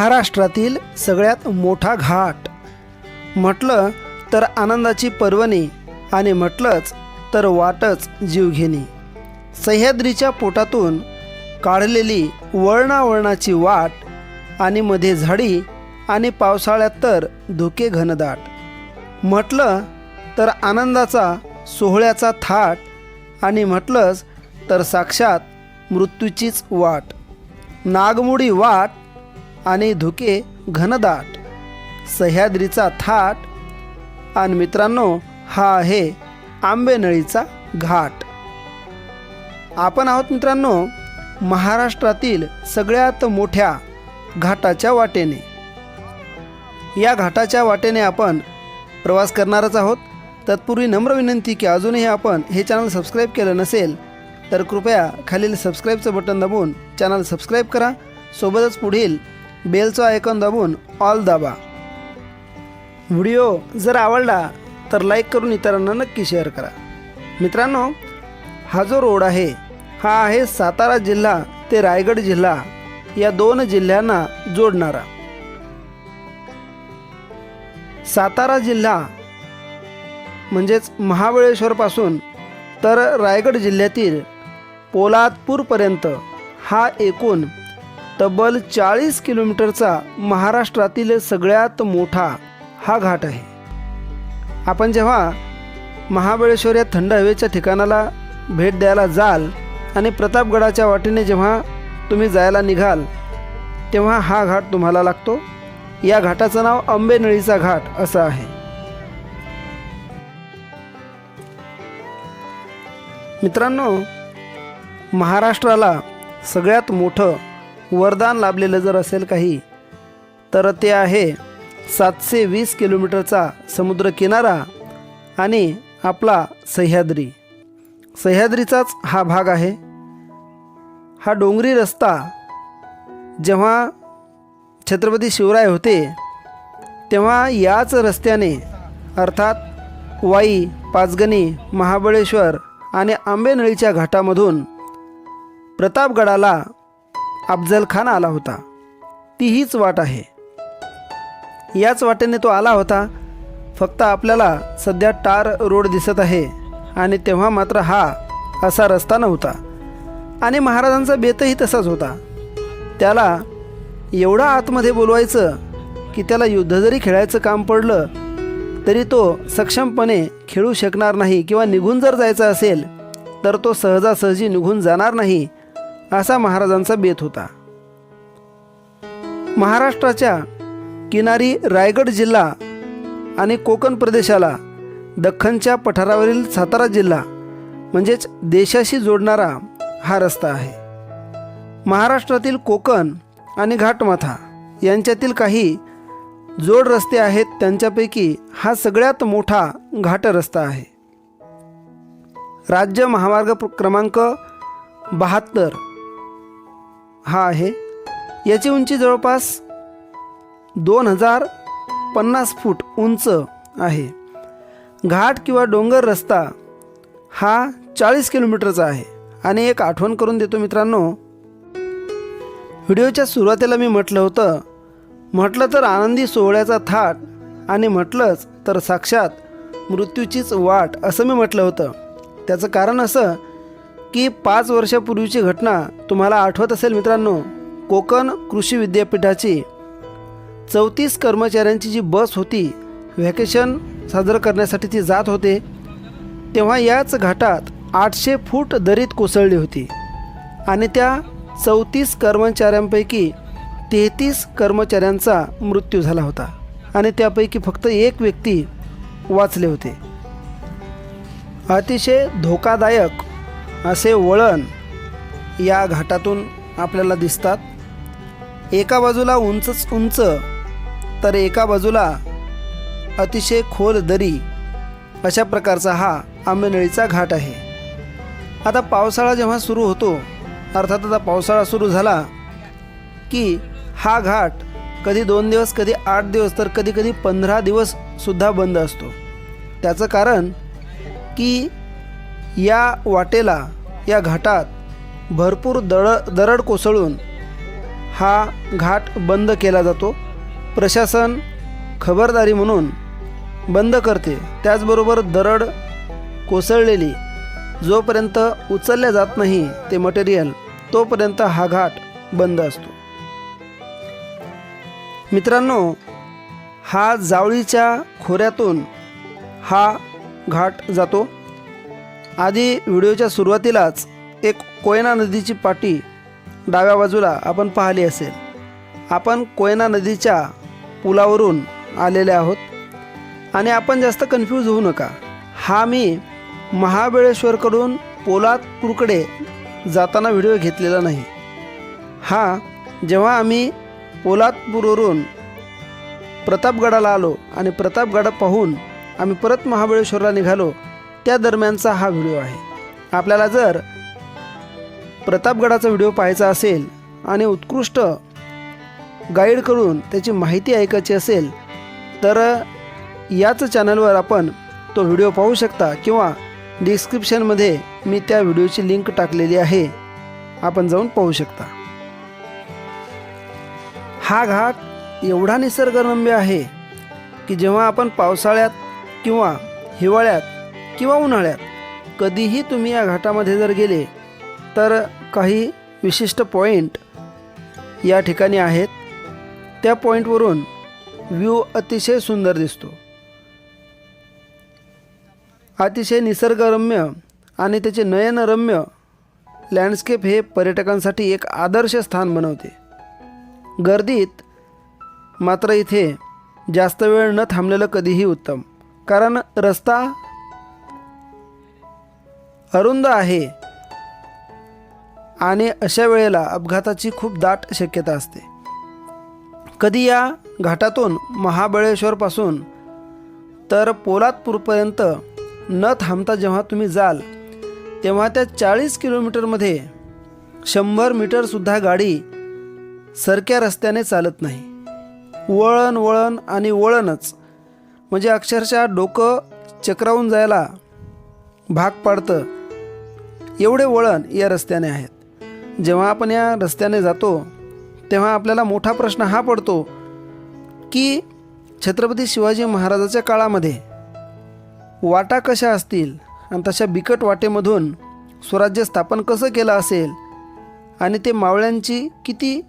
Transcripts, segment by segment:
महाराष्ट्रातील सगळ्यात मोठा घाट. म्हटलं तर आनंदाची पर्वणी आणि म्हटलंच तर वाटच जीवघेणी. सह्याद्रीच्या पोटातून काढलेली वळणावळणाची वाट आणि मध्ये झाडी आणि पावसाळ्यात तर धुके घनदाट. म्हटलं तर आनंदाचा सोहळ्याचा थाट आणि म्हटलंच तर साक्षात मृत्यूचीच वाट. नागमोडी वाट आणि धुके घनदाट. सह्याद्रीचा थाट. आणि मित्रांनो हा आहे आंबेनळीचा घाट. आपण आहोत मित्रांनो महाराष्ट्रातील सगळ्यात मोठ्या घाटाच्या वाटेने. या घाटाच्या वाटेने आपण प्रवास करणारच आहोत. तत्पूर्वी नम्र विनंती की अजूनही आपण हे चॅनल सबस्क्राईब केलं नसेल तर कृपया खालील सबस्क्राईबचं बटन दाबून चॅनल सबस्क्राईब करा. सोबतच पुढील बेलचं आयकॉन दाबून ऑल दाबा. व्हिडिओ जर आवडला तर लाईक करून इतरांना नक्की शेअर करा. मित्रांनो हा जो रोड आहे हा आहे सातारा जिल्हा ते रायगड जिल्हा या दोन जिल्ह्यांना जोडणारा. सातारा जिल्हा म्हणजेच महाबळेश्वरपासून तर रायगड जिल्ह्यातील पोलादपूरपर्यंत हा एकूण तब्बल चाळीस किलोमीटरचा महाराष्ट्रातील सगळ्यात मोठा हा घाट आहे. आपण जेव्हा महाबळेश्वर या थंड हवेच्या ठिकाणाला भेट द्यायला जाल आणि प्रतापगडाच्या वाटेने जेव्हा तुम्ही जायला निघाल तेव्हा हा घाट तुम्हाला लागतो. या घाटाचं नाव आंबेनळीचा घाट असं आहे. मित्रांनो महाराष्ट्राला सगळ्यात मोठं वरदान लाभलेलं जर असेल काही तर ते आहे सातशे वीस किलोमीटरचा समुद्रकिनारा आणि आपला सह्याद्री. सह्याद्रीचाच हा भाग आहे. हा डोंगरी रस्ता जेव्हा छत्रपती शिवराय होते तेव्हा याच रस्त्याने अर्थात वाई पाचगणी महाबळेश्वर आणि आंबेनळीच्या घाटामधून प्रतापगडाला अफजल खान आला होता. ती हीच वाट आहे. याच वाटेने तो आला होता. फक्त आपल्याला सध्या टार रोड दिसत आहे आणि तेव्हा मात्र हा असा रस्ता नव्हता. आणि महाराजांचा बेतही तसाच होता. त्याला एवढा आतमध्ये बोलवायचं की त्याला युद्ध जरी खेळायचं काम पडलं तरी तो सक्षमपणे खेळू शकणार नाही किंवा निघून जर जायचं असेल तर तो सहजासहजी निघून जाणार नाही असा महाराजांचा बेत होता. महाराष्ट्राच्या किनारी रायगड जिल्हा आणि कोकण प्रदेशाला दख्खनच्या पठारावरील सातारा जिल्हा म्हणजेच देशाशी जोडणारा हा रस्ता आहे. महाराष्ट्रातील कोकण आणि घाटमाथा यांच्यातील काही जोड रस्ते आहेत त्यांच्यापैकी हा सगळ्यात मोठा घाट रस्ता आहे. राज्य महामार्ग क्रमांक बहात्तर हा आहे. याची उंची जवळपास दोन हजार पन्नास फूट उंच आहे. घाट किंवा डोंगर रस्ता हा चाळीस किलोमीटरचा आहे. आणि एक आठवण करून देतो मित्रांनो. व्हिडिओच्या सुरुवातीला मी म्हटलं होतं म्हटलं तर आनंदी सोहळ्याचा थाट आणि म्हटलंच तर साक्षात मृत्यूचीच वाट असं मी म्हटलं होतं. त्याचं कारण असं की पाच वर्षापूर्वीची घटना तुम्हाला आठवत असेल मित्रांनो कोकण कृषी विद्यापीठाची. चौतीस कर्मचाऱ्यांची जी बस होती व्हॅकेशन साजरं करण्यासाठी ती जात होते तेव्हा याच घाटात आठशे फूट दरीत कोसळली होती. आणि त्या चौतीस कर्मचाऱ्यांपैकी तेहतीस कर्मचाऱ्यांचा मृत्यू झाला होता. आणि त्यापैकी फक्त एक व्यक्ती वाचले होते. अतिशय धोकादायक असे वळण या घाटातून आपल्याला दिसतात. एका बाजूला उंचच उंच तर एका बाजूला अतिशय खोल दरी अशा प्रकारचा हा आंबेनळीचा घाट आहे. आता पावसाळा जेव्हा सुरू होतो अर्थात आता पावसाळा सुरू झाला की हा घाट कधी दोन दिवस कधी आठ दिवस तर कधी कधी पंधरा दिवससुद्धा बंद असतो. त्याचं कारण की या वाटेला या घाटात भरपूर दळ दरड कोसळून हा घाट बंद केला जातो. प्रशासन खबरदारी म्हणून बंद करते. त्याचबरोबर दरड कोसळलेली जोपर्यंत उचलल्या जात नाही ते मटेरियल तोपर्यंत हा घाट बंद असतो. मित्रांनो हा जावळीच्या खोऱ्यातून हा घाट जातो. आधी व्हिडिओच्या सुरुवातीलाच एक कोयना नदीची पाटी डाव्या बाजूला आपण पाहिली असेल. आपण कोयना नदीच्या पुलावरून आलेले आहोत. आणि आपण जास्त कन्फ्यूज होऊ नका. हा मी महाबळेश्वरकडून पोलादपूरकडे जाताना व्हिडिओ घेतलेला नाही. हा जेव्हा आम्ही पोलादपूरवरून प्रतापगडाला आलो आणि प्रतापगड पाहून आम्ही परत महाबळेश्वरला निघालो त्या दरम्यानचा हा व्हिडिओ आहे. आपल्याला जर प्रतापगडाचा व्हिडिओ पाहायचा असेल आणि उत्कृष्ट गाईड करून त्याची माहिती ऐकायची असेल तर याच चॅनलवर आपण तो व्हिडिओ पाहू शकता किंवा डिस्क्रिप्शनमध्ये मी त्या व्हिडिओची लिंक टाकलेली आहे. आपण जाऊन पाहू शकता. हा घाट एवढा निसर्गरम्य आहे की जेव्हा आपण पावसाळ्यात किंवा हिवाळ्यात किंवा उन्हाळ्यात. कधीही तुम्ही या घाटामध्ये जर गेले तर काही विशिष्ट पॉईंट या ठिकाणी आहेत. त्या पॉईंटवरून व्ह्यू अतिशय सुंदर दिसतो. अतिशय निसर्गरम्य आणि त्याचे नयनरम्य लँडस्केप हे पर्यटकांसाठी एक आदर्श स्थान बनवते. गर्दीत मात्र इथे जास्त वेळ न थांबलेलं कधीही उत्तम. कारण रस्ता अरुंद आहे. आणि अशा वेळेला अपघाताची खूप दाट शक्यता असते. कधी या घाटातून महाबळेश्वरपासून तर पोलादपूरपर्यंत न थांबता जेव्हा तुम्ही जाल तेव्हा त्या चाळीस किलोमीटरमध्ये शंभर मीटरसुद्धा गाडी सरक्या रस्त्याने चालत नाही. वळण वळण आणि वळणच म्हणजे अक्षरशः डोकं चक्रावून जायला भाग पाडतं. एवढे वळण या रस्त्याने आहेत. जेव्हा आपण या रस्त्याने जातो तेव्हा आपल्याला मोठा प्रश्न हा पडतो की छत्रपती शिवाजी महाराजाच्या काळामध्ये वाटा कशा असतील आणि तशा बिकट वाटेमधून स्वराज्य स्थापन कसं केलं असेल आणि ते मावळ्यांची किती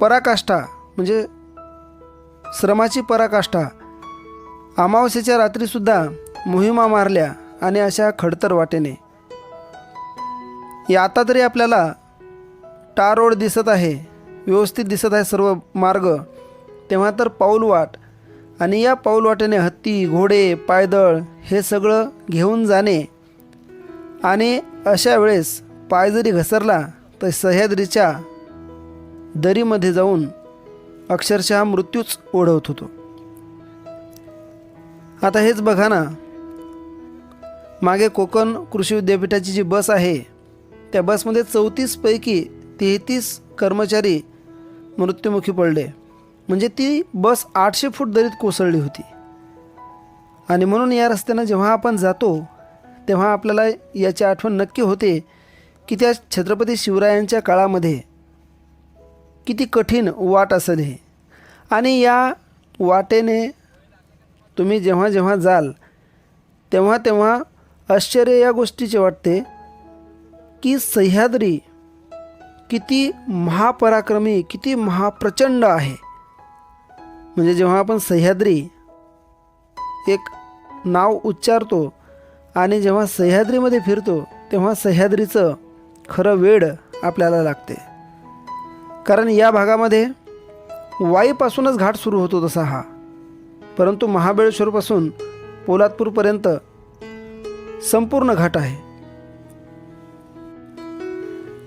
पराकाष्ठा म्हणजे श्रमाची पराकाष्ठा अमावस्येच्या रात्रीसुद्धा मोहिमा मारल्या आणि अशा खडतर वाटेने. या आता तरी आपल्याला टार रोड दिसत आहे व्यवस्थित दिसत आहे सर्व मार्ग. तेव्हा तर पाऊलवाट आणि या पाऊलवाटेने हत्ती घोडे पायदळ हे सगळं घेऊन जाणे. आणि अशा वेळेस पाय जरी घसरला तर सह्याद्रीच्या दरीमध्ये जाऊन अक्षरशः मृत्यूच ओढवत होतो. आता हेच बघा ना मागे कोकण कृषी विद्यापीठाची जी बस आहे त्या बसमध्ये चौतीसपैकी तेहतीस कर्मचारी मृत्युमुखी पडले. म्हणजे ती बस आठशे फूट दरीत कोसळली होती. आणि म्हणून या रस्त्यानं जेव्हा आपण जातो तेव्हा आपल्याला याची आठवण नक्की होते की त्या छत्रपती शिवरायांच्या काळामध्ये किती कठीण वाट असेल हे. आणि या वाटेने तुम्ही जेव्हा जेव्हा जाल तेव्हा तेव्हा आश्चर्य या गोष्टीचे वाटते की सह्याद्री किती महापराक्रमी किती महाप्रचंड आहे. म्हणजे जेव्हा आपण सह्याद्री एक नाव उच्चारतो आणि जेव्हा सह्याद्रीमध्ये फिरतो तेव्हा सह्याद्रीचं खरं वेड आपल्याला लागते. कारण या भागामध्ये वाईपासूनच घाट सुरू होतो तसा हा. परंतु महाबळेश्वरपासून पोलादपूरपर्यंत संपूर्ण घाट आहे.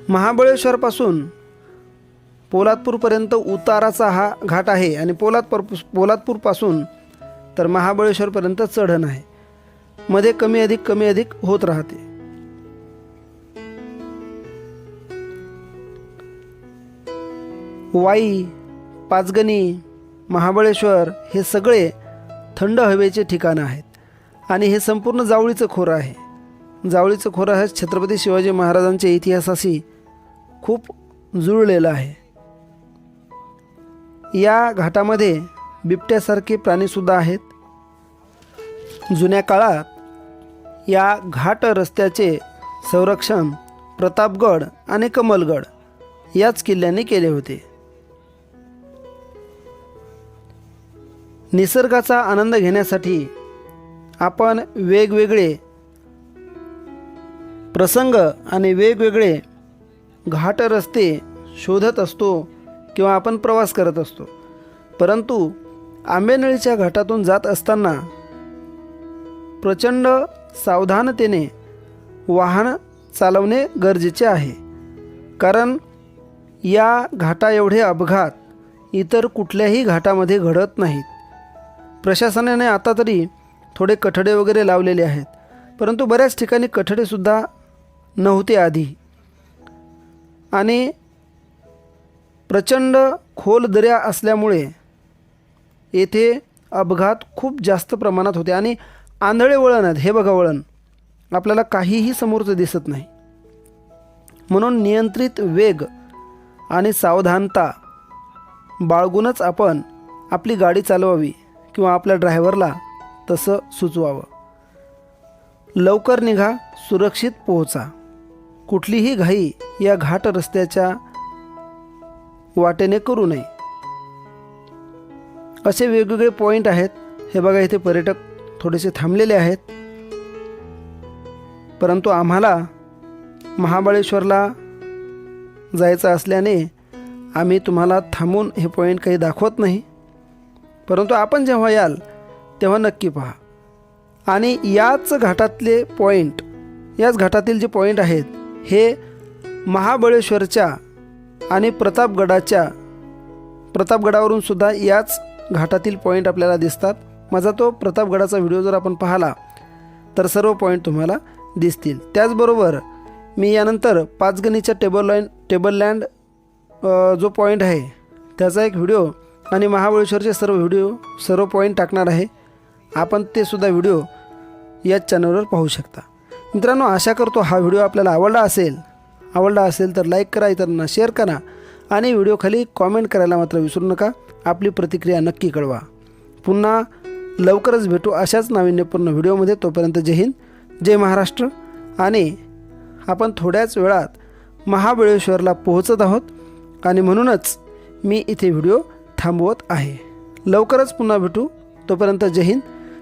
महाबळेश्वरपासून पोलादपूरपर्यंत उताराचा हा घाट आहे आणि पोलादपूर पोलादपूरपासून तर महाबळेश्वरपर्यंत चढण आहे. मध्ये कमी अधिक कमी अधिक होत राहते. वाई पाचगणी महाबळेश्वर हे सगळे थंड हवेचे ठिकाणं आहेत. आणि हे संपूर्ण जावळीचं खोरं आहे. जावळीचं खोरं हे छत्रपती शिवाजी महाराजांच्या इतिहासाशी खूप जुळलेलं आहे. या घाटामध्ये बिबट्यासारखे प्राणीसुद्धा आहेत. जुन्या काळात या घाट रस्त्याचे संरक्षण प्रतापगड आणि कमलगड याच किल्ल्यांनी केले होते. निसर्गाचा आनंद घेण्यासाठी आपण वेगवेगळे प्रसंग आणि वेगवेगळे घाट रस्ते शोधत असतो किंवा आपण प्रवास करत असतो. परंतु आंबेनळीच्या घाटातून जात असताना प्रचंड सावधानतेने वाहन चालवणे गरजेचे आहे. कारण या घाटा एवढे अपघात इतर कुठल्याही घाटामध्ये घडत नाहीत. प्रशासनाने आता तरी थोडे कठडे वगैरे लावलेले आहेत. परंतु बऱ्याच ठिकाणी कठडेसुद्धा नव्हते आधी. आणि प्रचंड खोल दऱ्या असल्यामुळे येथे अपघात खूप जास्त प्रमाणात होते. आणि आंधळे वळण आहेत. हे बघा वळण. आपल्याला काहीही समोरचं दिसत नाही. म्हणून नियंत्रित वेग आणि सावधानता बाळगूनच आपण आपली गाडी चालवावी किंवा आपल्या ड्रायव्हरला तसं सुचवावं. लवकर निघा सुरक्षित पोहोचा. कुठलीही घाई या घाट रस्त्याच्या वाटेने करू नये. असे वेगवेगळे पॉईंट आहेत. हे बघा इथे पर्यटक थोडेसे थांबलेले आहेत. परंतु आम्हाला महाबळेश्वरला जायचं असल्याने आम्ही तुम्हाला थांबून हे पॉईंट काही दाखवत नाही. परंतु आपण जेव्हा याल तेव्हा नक्की पहा. आणि याच घाटातले पॉईंट याच घाटातील जे पॉईंट आहेत हे महाबळेश्वरच्या आणि प्रतापगडाच्या प्रतापगडावरून सुद्धा याच घाटातील पॉईंट आपल्याला दिसतात. माझा तो प्रतापगडाचा व्हिडिओ जर आपण पाहिला तर सर्व पॉईंट तुम्हाला दिसतील. त्याचबरोबर मी यानंतर पाचगणीच्या टेबल लाईन टेबल लँड जो पॉईंट आहे त्याचा एक व्हिडिओ आणि महाबळेश्वरचे सर्व व्हिडिओ सर्व पॉईंट टाकणार आहे. आपण ते सुद्धा व्हिडिओ याच चॅनलवर पाहू शकता. मित्रांनो आशा करतो हा व्हिडिओ आपल्याला आवडला असेल. आवडला असेल तर लाईक करा इतरांना शेअर करा आणि व्हिडिओखाली कॉमेंट करायला मात्र विसरू नका. आपली प्रतिक्रिया नक्की कळवा. पुन्हा लवकरच भेटू अशाच नाविन्यपूर्ण व्हिडिओमध्ये. तोपर्यंत जय हिंद जय महाराष्ट्र आणि आपण थोड्याच वेळात महाबळेश्वरला पोहोचत आहोत आणि म्हणूनच मी इथे व्हिडिओ थांबवत आहे. लवकरच पुन्हा भेटू. तोपर्यंत जय हिंद